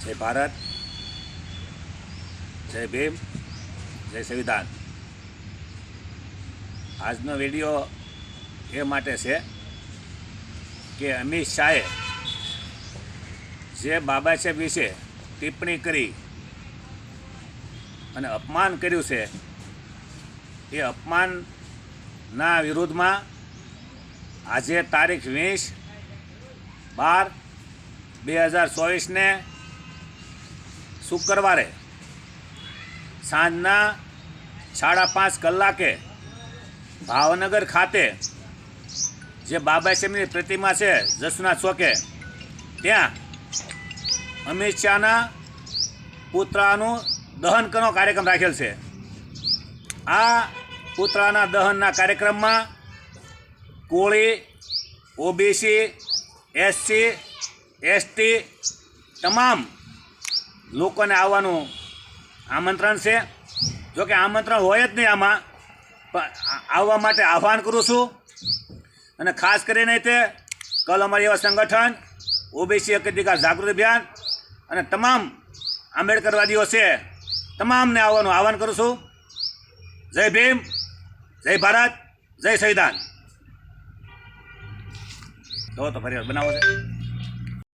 જય ભારત, જય ભીમ, જય સંવિધાન. આજનો વીડિયો એ માટે છે કે અમિત શાહે જે બાબા સાહેબ વિશે ટિપ્પણી કરી અને અપમાન કર્યું છે, એ અપમાનના વિરુદ્ધમાં આજે તારીખ વીસ બાર બે હજાર ચોવીસને શુક્રવારે સાંજના સાડા પાંચ કલાકે ભાવનગર ખાતે જે બાબા સાહેબની પ્રતિમા છે, જસના ચોકે, ત્યાં અમિત શાહના પુતળાનું દહન કરવાનો કાર્યક્રમ રાખેલ છે. આ પુતળાના દહનના કાર્યક્રમમાં કોળી, ઓબીસી, એસસી, એસટી તમામ લોકોને આવવાનું આમંત્રણ છે. જોકે આમંત્રણ હોય જ નહીં આમાં, પણ આવવા માટે આહ્વાન કરું છું. અને ખાસ કરીને તે કલ અમારી એવા સંગઠન, ઓબીસી અધિકાર જાગૃતિ અભિયાન અને તમામ આંબેડકરવાદીઓ છે, તમામને આવવાનું આહ્વાન કરું છું. જય ભીમ, જય ભારત, જય સંવિધાન. જો તો ફરી બનાવો છે.